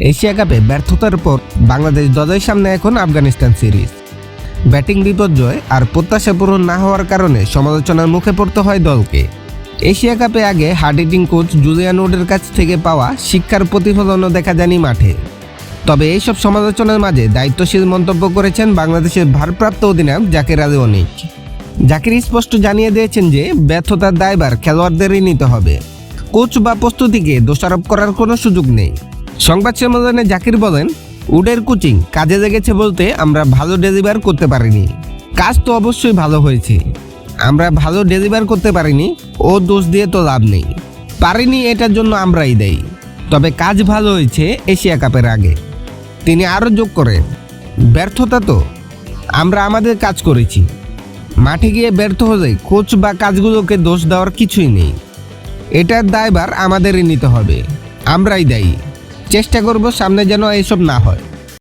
Asia কাপে ব্যর্থতার পর বাংলাদেশ দলের সামনে এখন আফগানিস্তান সিরিজ। ব্যাটিং বিপর্যয় আর প্রত্যাশা পূরণ না হওয়ার কারণে সমালোচনার মুখে পড়তে হয় দলকে। এশিয়া কাপে আগে হার্ড হিটিং কোচ জুলিয়ান উডের কাছ থেকে পাওয়া শিক্ষার প্রতিফলনও দেখা যায়নি মাঠে। তবে এইসব সমালোচনার মাঝে দায়িত্বশীল মন্তব্য করেছেন বাংলাদেশের ভারপ্রাপ্ত অধিনায়ক জাকির আলী অনিক জাকির স্পষ্ট জানিয়ে দিয়েছেন যে ব্যর্থতার দায়বার খেলোয়াড়দেরই নিতে হবে। কোচ বা প্রস্তুতিকে দোষারোপ করার কোনো সুযোগ নেই। সংবাদ সম্মেলনে জাকির বলেন, উডের কোচিং কাজে লেগেছে বলতে আমরা ভালো ডেলিভার করতে পারিনি। কাজ তো অবশ্যই ভালো হয়েছে। আমরা ভালো ডেলিভার করতে পারিনি, ও দোষ দিয়ে তো লাভ নেই। পারিনি এটার জন্য আমরাই দেই। তবে কাজ ভালো হয়েছে এশিয়া কাপের আগে। তিনি আরও যোগ করেন, ব্যর্থতা তো, আমরা আমাদের কাজ করেছি। মাঠে গিয়ে ব্যর্থ হলে কোচ বা কাজগুলোকে দোষ দেওয়ার কিছুই নেই। এটার দায়ভার আমাদেরই নিতে হবে। আমরাই দায়ী। চেষ্টা করব সামনে যেন এইসব না হয়।